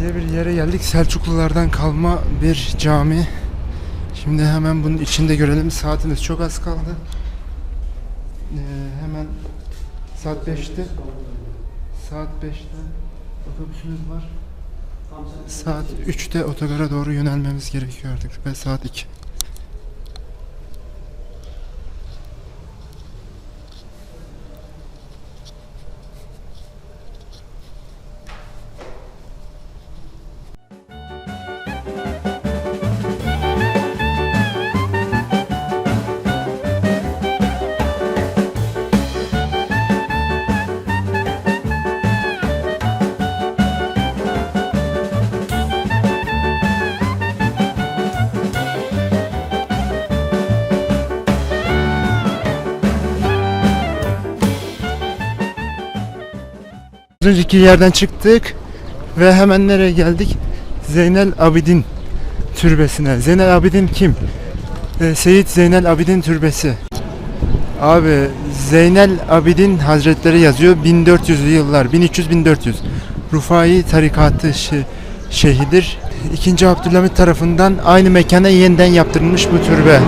diye bir yere geldik. Selçuklulardan kalma bir cami. Şimdi hemen bunun içinde görelim. Saatimiz çok az kaldı. Ee, hemen saat 5'te saat 5'te otobüsümüz var. Saat 3'te otogara doğru yönelmemiz gerekiyor artık ve saat 2. önceki yerden çıktık ve hemen nereye geldik? Zeynel Abidin türbesine. Zeynel Abidin kim? Ee, Seyit Zeynel Abidin türbesi. Abi Zeynel Abidin Hazretleri yazıyor 1400'lü yıllar 1300-1400 Rufai tarikatı şe- şeyhidir. İkinci Abdülhamit tarafından aynı mekana yeniden yaptırılmış bu türbe.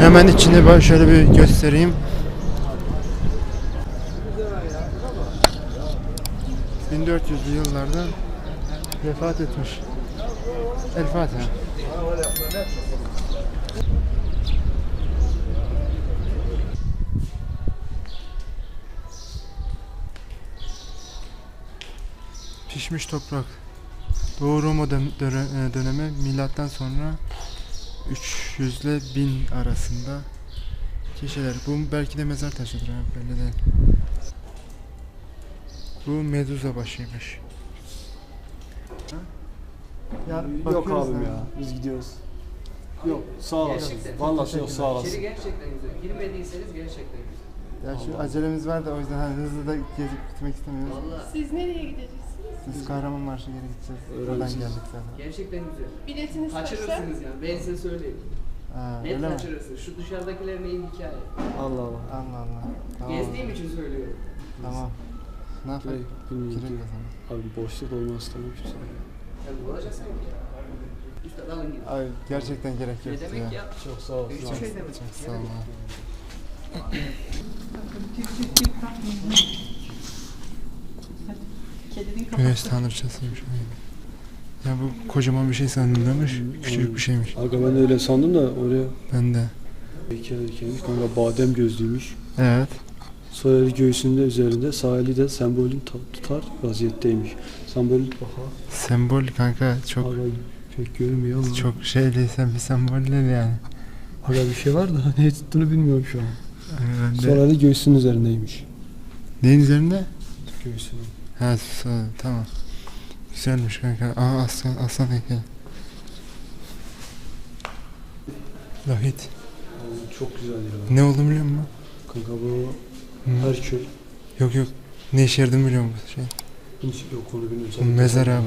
Hemen içini şöyle bir göstereyim. 1400'lü yıllarda vefat etmiş. El Fatiha. Pişmiş toprak. Doğu Roma e, dönemi milattan sonra 300 ile 1000 arasında kişiler. Bu belki de mezar taşıdır belli değil. Bu Medusa başıymış. Ya, Yok abim ya. Biz gidiyoruz. Yok sağ olasın. Vallahi yok sağ İçeri olasın. gerçekten güzel. Girmediyseniz gerçekten güzel. Ya şu acelemiz var da o yüzden hani hızlı da gezip gitmek istemiyoruz. Vallahi Siz nereye gideceksiniz? Biz Kahramanmaraş'a geri gideceğiz. Oradan Öğrencisiniz. geldik zaten. gerçekten güzel. Biletiniz kaçta? Kaçırırsınız yani. Ben size söyleyeyim. Ha, Net öyle mi? kaçırırsınız. Şu dışarıdakilerin iyi hikaye. Allah Allah. Allah Allah. Tamam. Gezdiğim için söylüyorum. Tamam. Ne? Direkt bilmiyorum. Abi boşluk olmaz tamam ki. Sen bu olacaksın ya. Üstad alın gidin. Ay gerçekten gerek Ne yok demek ya? Çok sağ olasın. Hiçbir şey. Çok sağ olun. Güneş tanrıçasıymış. Ya bu kocaman bir şey sandım demiş. Küçük bir şeymiş. Aga ben de öyle sandım da oraya Ben de. heykel heykelmiş. Kanka badem gözlüymüş. Evet. Sol eli göğsünde üzerinde sağ eli de sembolün ta- tutar vaziyetteymiş. Sembolün aha. Sembol kanka çok Aga pek görünmüyor ama. çok şey değilse bir sembol değil yani. Aga bir şey var da ne tuttuğunu bilmiyorum şu an. De- Sol eli göğsünün üzerindeymiş. Neyin üzerinde? Göğsünün. Ha sol, tamam. Güzelmiş kanka. Aa aslan, aslan heykel. Lahit. Çok güzel ya. Ne oldu biliyor musun? Kanka bu Hı. Herkül. Yok yok. Ne işe yaradığını biliyor musun bu şey? Yok onu bilmiyorum. Mezar abi.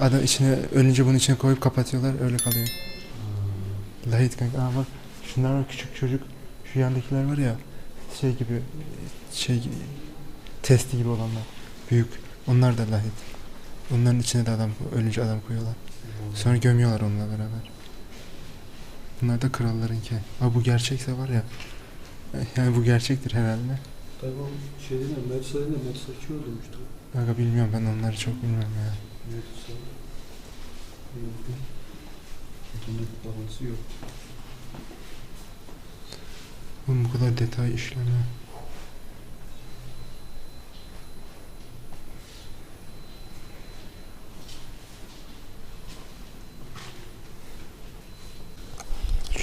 Adam içine ölünce bunun içine koyup kapatıyorlar öyle kalıyor. Lahit kanka. Aa bak şunlar var küçük çocuk. Şu yandakiler var ya şey gibi şey gibi, testi gibi olanlar. Büyük. Onlar da lahit. Onların içine de adam ölünce adam koyuyorlar. Sonra gömüyorlar onunla beraber. Bunlar da krallarınki. Aa bu gerçekse var ya. Yani bu gerçektir herhalde. Ben o şey dedim, Medusa dedim, Medusa kim öldürmüştü? Kanka bilmiyorum ben onları çok bilmiyorum ya. Medusa. Neydi? Bunun babası yok. Oğlum bu kadar detay işleme.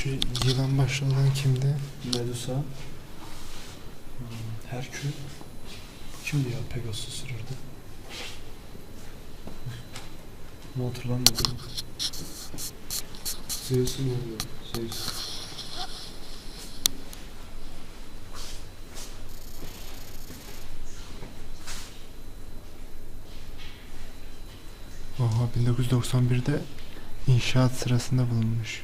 Şu yılan başlı olan kimdi? Medusa. Hmm, Herkül. Kimdi ya Pegasus sürürdü? Bunu hatırlamıyorum. Zeus'un oluyor. Zeus. Oha 1991'de inşaat sırasında bulunmuş.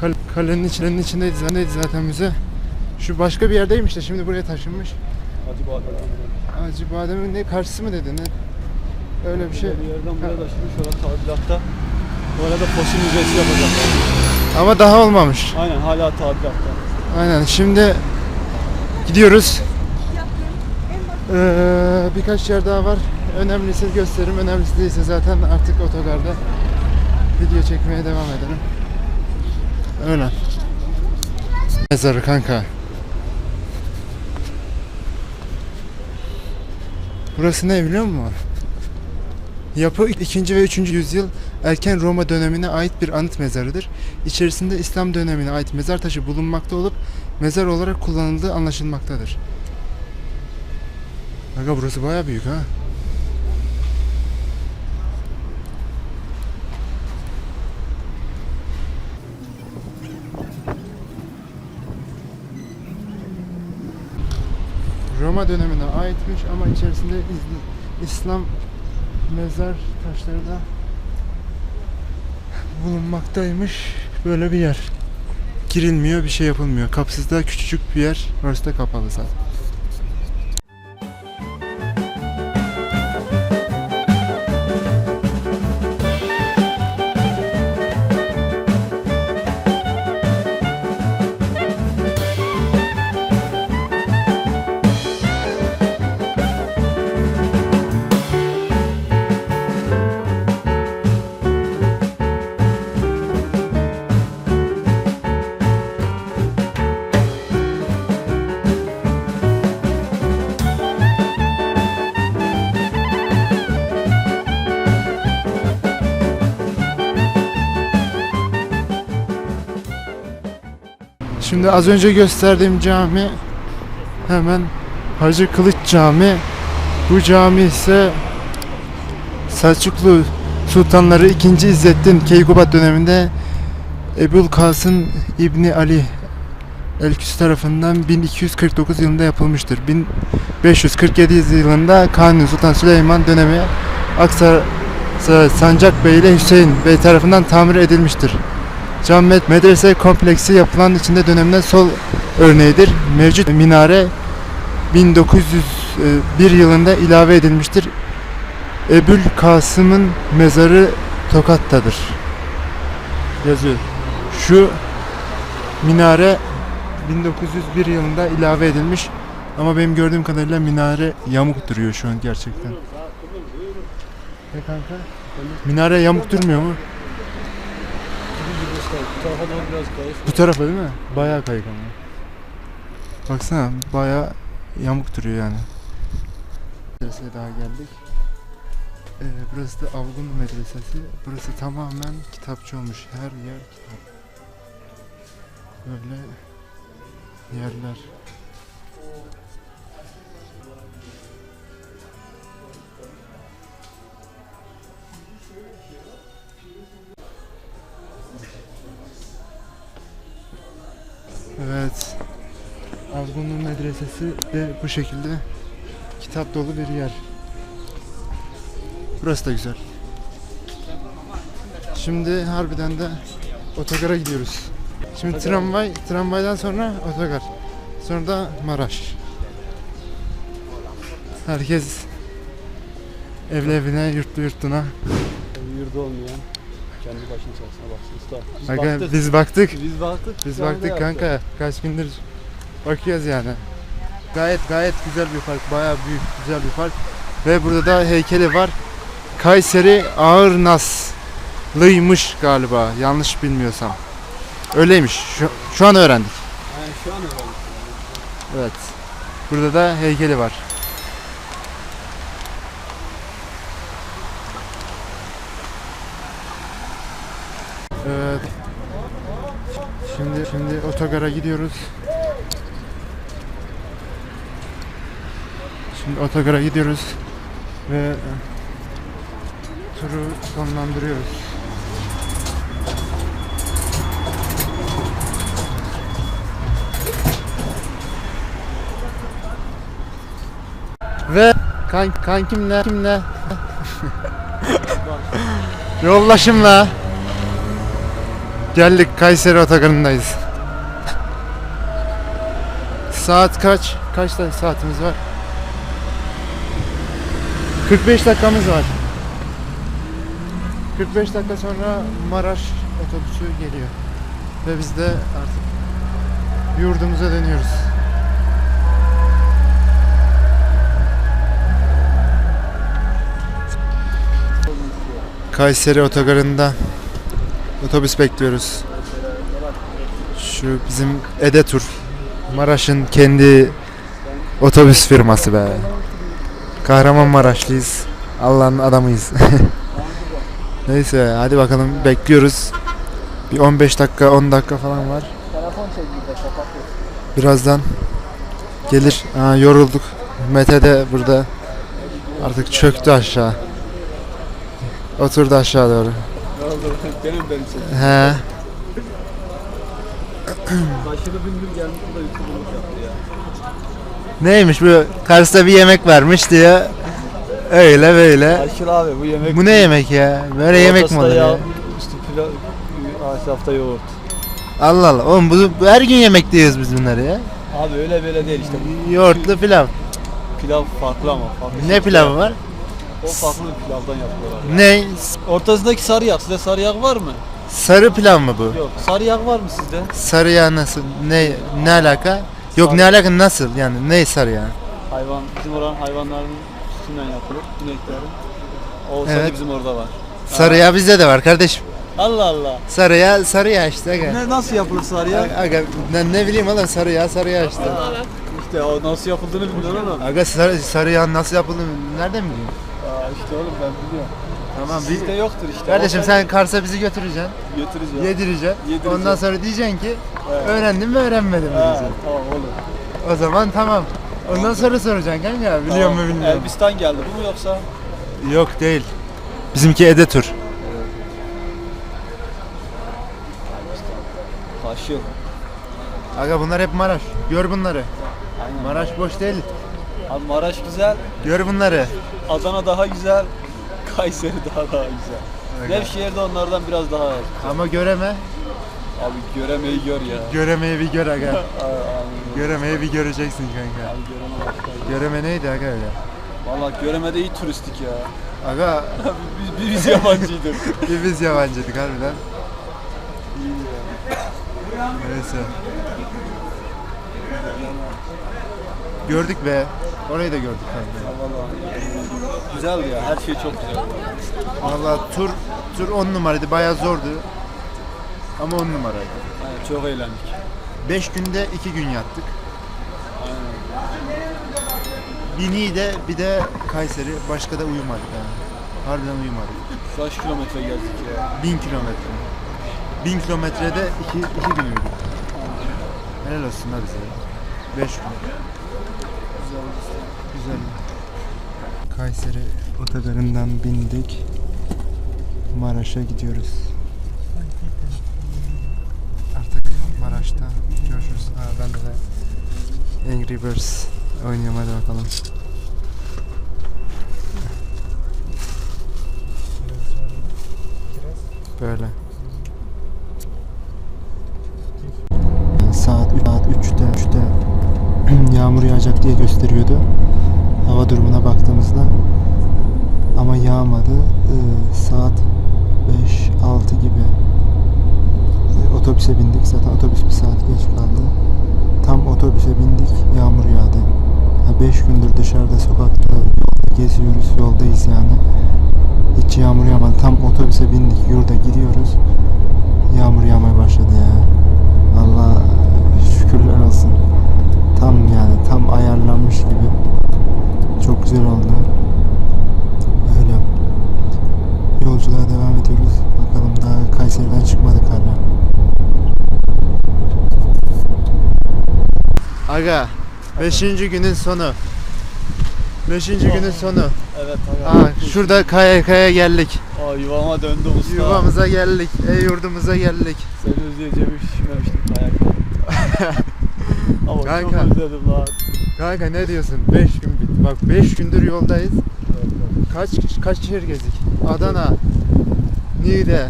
Kal- kalenin içinin içindeydi zaten, zaten müze. Şu başka bir yerdeymiş de şimdi buraya taşınmış. Hadi bakalım. Acı Badem'in ne karşısı mı dedi ne? Öyle bir şey. Bir yerden buraya taşımış orada tadilatta. Orada fosil müzesi yapacaklar. Ama daha olmamış. Aynen hala tadilatta. Aynen şimdi gidiyoruz. Ee, birkaç yer daha var. Önemlisi gösteririm. Önemlisi değilse zaten artık otogarda video çekmeye devam ederim. Öyle. Mezarı kanka. Burası ne biliyor musun? Yapı 2. ve 3. yüzyıl erken Roma dönemine ait bir anıt mezarıdır. İçerisinde İslam dönemine ait mezar taşı bulunmakta olup mezar olarak kullanıldığı anlaşılmaktadır. Aga burası baya büyük ha. Roma dönemine aitmiş ama içerisinde İslam mezar taşları da bulunmaktaymış. Böyle bir yer. Girilmiyor, bir şey yapılmıyor. Kapsız da küçücük bir yer. Orası da kapalı zaten. Şimdi az önce gösterdiğim cami hemen Hacı Kılıç Cami. Bu cami ise Selçuklu Sultanları 2. İzzettin Keykubat döneminde Ebul Kasım İbni Ali Elküs tarafından 1249 yılında yapılmıştır. 1547 yılında Kanuni Sultan Süleyman dönemi Aksaray Sancak Bey ile Hüseyin Bey tarafından tamir edilmiştir. Cami medrese kompleksi yapılan içinde dönemden sol örneğidir. Mevcut minare 1901 yılında ilave edilmiştir. Ebül Kasım'ın mezarı Tokat'tadır. Yazıyor. Şu minare 1901 yılında ilave edilmiş ama benim gördüğüm kadarıyla minare yamuk duruyor şu an gerçekten. Ne kanka? Minare yamuk durmuyor mu? Bu tarafa doğru biraz kayış. Bu tarafa değil mi? Bayağı kayık ama. Baksana bayağı yamuk duruyor yani. Medreseye daha geldik. Ee, burası da Avgun Medresesi. Burası tamamen kitapçı olmuş. Her yer kitap. Böyle yerler. Evet. Avgun'un medresesi de bu şekilde kitap dolu bir yer. Burası da güzel. Şimdi harbiden de otogara gidiyoruz. Şimdi tramvay, tramvaydan sonra otogar. Sonra da Maraş. Herkes evli evine, yurtlu yurtuna. Yurdu olmayan kendi başına çaresine baksın usta. Biz Aga, baktık. biz baktık. Biz baktık. Biz baktık yaptı. kanka. Kaç gündür bakıyoruz yani. Gayet gayet güzel bir park. Bayağı büyük güzel bir park. Ve burada da heykeli var. Kayseri Ağır Naslıymış galiba. Yanlış bilmiyorsam. Öyleymiş. Şu, şu an öğrendik. Yani şu an öyle. Evet. Burada da heykeli var. Evet. Şimdi şimdi otogara gidiyoruz. Şimdi otogara gidiyoruz ve e, turu sonlandırıyoruz. Ve kan kankimle kimle yollaşımla Geldik Kayseri otogarındayız. Saat kaç? Kaç tane saatimiz var? 45 dakikamız var. 45 dakika sonra Maraş otobüsü geliyor. Ve biz de artık yurdumuza dönüyoruz. Kayseri otogarında otobüs bekliyoruz. Şu bizim Ede Tur. Maraş'ın kendi otobüs firması be. Kahramanmaraşlıyız. Allah'ın adamıyız. Neyse hadi bakalım bekliyoruz. Bir 15 dakika 10 dakika falan var. Birazdan gelir. Aa, yorulduk. Mete de burada artık çöktü aşağı. Oturdu aşağı doğru. Ne oldu? Benim benim sesim. He. Gelmiş bu da YouTube'luk yaptı ya. Neymiş bu? Kars'ta bir yemek vermiş diye. Öyle böyle. Aşırı abi bu yemek. Bu ne yemek ya? Böyle yemek mi olur ya? Üstü pilav, etrafta yoğurt. Allah Allah. Oğlum bu, bu her gün yemek diyoruz biz bunları ya. Abi öyle böyle değil işte. Yoğurtlu pilav. pilav farklı ama farklı. Ne pilavı var? O farklı pilavdan yapıyorlar. ya. Ne? Ortasındaki sarı yağ. Sizde sarı yağ var mı? Sarı pilav mı bu? Yok. Sarı yağ var mı sizde? Sarı yağ nasıl? Ne ne alaka? Yok ne alaka nasıl? Yani ne sarı yağ? Hayvan, bizim oranın hayvanların sütünden yapılır. İneklerin. O sarı Evet. bizim orada var. Sarı yağ bizde de var kardeşim. Allah Allah. Sarı yağ, sarı yağ işte aga. Ne nasıl yapılır sarı yağ? Aga, ne, ne bileyim oğlum sarı yağ, sarı yağ işte. İşte o nasıl yapıldığını bilmiyorum ama. Aga sarı, sarı yağ nasıl yapıldığını nereden biliyorsun? Aa, işte oğlum ben biliyorum. Tamam Bizde yoktur işte. Kardeşim sen Kars'a bizi götüreceksin. götüreceğim. Yedireceksin. Yedireceğim. Ondan sonra diyeceksin ki Evet. öğrendim mi öğrenmedim mi Ha, diyeceksin. tamam olur. O zaman tamam. Ondan sonra soracaksın kanka biliyor Tamam. mu bilmiyorum. Elbistan geldi bu mu yoksa? Yok değil. Bizimki Ede Tur. Kaşık. Aga bunlar hep Maraş. Gör bunları. Aynen. Maraş boş değil. Abi Maraş güzel, Gör bunları. Adana daha güzel, Kayseri daha daha güzel. Aga. Nevşehir de onlardan biraz daha az. Ama göreme. Abi göremeyi gör ya. Göremeyi bir gör aga. Göremeyi bir göreceksin kanka. abi göreme başka. Göreme neydi aga öyle? Valla göremede iyi turistik ya. Aga biz, biz yabancıydık. bir biz yabancıydık harbiden. İyi ya. Neyse. Gördük be. Orayı da gördük kanka. Valla güzeldi ya. Her şey çok güzel. Valla tur tur 10 numaraydı. Bayağı zordu. Ama 10 numaraydı. Aynen, çok eğlendik. 5 günde 2 gün yattık. Aynen. Bir de Kayseri. Başka da uyumadık yani. Harbiden uyumadık. Kaç kilometre gezdik ya. 1000 kilometre. 1000 kilometrede 2 2 gün uyuduk. Helal olsun da bize. 5 gün. Güzel. Kayseri otogarından bindik. Maraş'a gidiyoruz. Artık Maraş'ta görüşürüz. Ha, ben de Angry Birds oynuyorum hadi bakalım. Böyle. Yağmur yağacak diye gösteriyordu. Hava durumuna baktığımızda. Ama yağmadı. Ee, saat 5-6 gibi e, otobüse bindik. Zaten otobüs bir saat geç kaldı. Tam otobüse bindik. Yağmur yağdı. 5 gündür dışarıda sokakta geziyoruz. Yoldayız yani. Hiç yağmur yağmadı. Tam otobüse bindik. Yurda gidiyoruz. Yağmur yağmaya başladı ya. Allah şükürler olsun. Tam yani tam ayarlanmış gibi. Çok güzel oldu. Öyle. Yolculuğa devam ediyoruz. Bakalım daha Kayseri'den çıkmadık hala. Aga 5. günün sonu. 5. günün sonu. Evet abi. Aa, şurada kaya geldik. Aa, yuvama döndüm usta. Yuvamıza geldik. Ey yurdumuza geldik. Seni özleyeceğimi hiç düşünmemiştim kayakta. Ama Kanka. çok özledim lan. Kanka ne diyorsun? 5 gün bitti. Bak 5 gündür yoldayız. Evet, evet. Kaç kaç şehir gezdik? Adana, Niğde,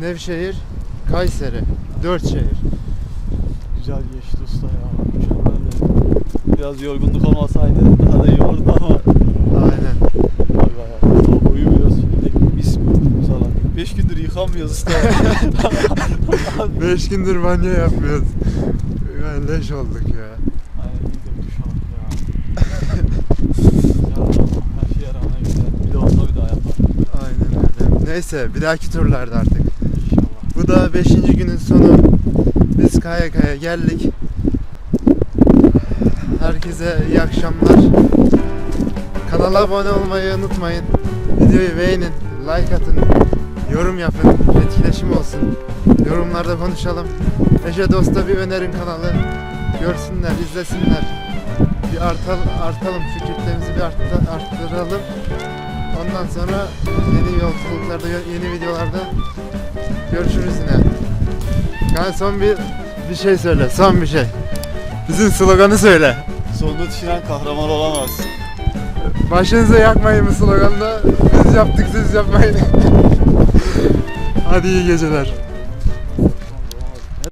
Nevşehir, Kayseri. Dört şehir. Güzel geçti usta ya. Mükemmeldi. Biraz yorgunluk olmasaydı daha da iyi olurdu ama Aynen. vay vay. Usta uyumuyoruz şimdi. Mis. 5 gündür yıkanmıyoruz usta. Beş gündür banyo yapmıyoruz. Yani leş olduk ya. Aynen bir de duş alıp ya. ya her şeye rağmen güzel. Bir de olsa bir daha yapalım. Aynen öyle. Neyse bir dahaki turlarda artık. İnşallah. Bu da 5. günün sonu. Biz kaya kaya geldik. Herkese iyi akşamlar. Kanala abone olmayı unutmayın. Videoyu beğenin, like atın, yorum yapın, etkileşim olsun. Yorumlarda konuşalım. Eşe dosta bir önerin kanalı. Görsünler, izlesinler. Bir artal, artalım, şu kitlemizi bir artta, arttıralım. Ondan sonra yeni yolculuklarda, yeni videolarda Görüşürüz yine. Yani son bir bir şey söyle. Son bir şey. Bizim sloganı söyle. Sonunu düşünen kahraman olamaz. Başınıza yakmayın bu sloganı da. Biz yaptık siz yapmayın. Hadi iyi geceler.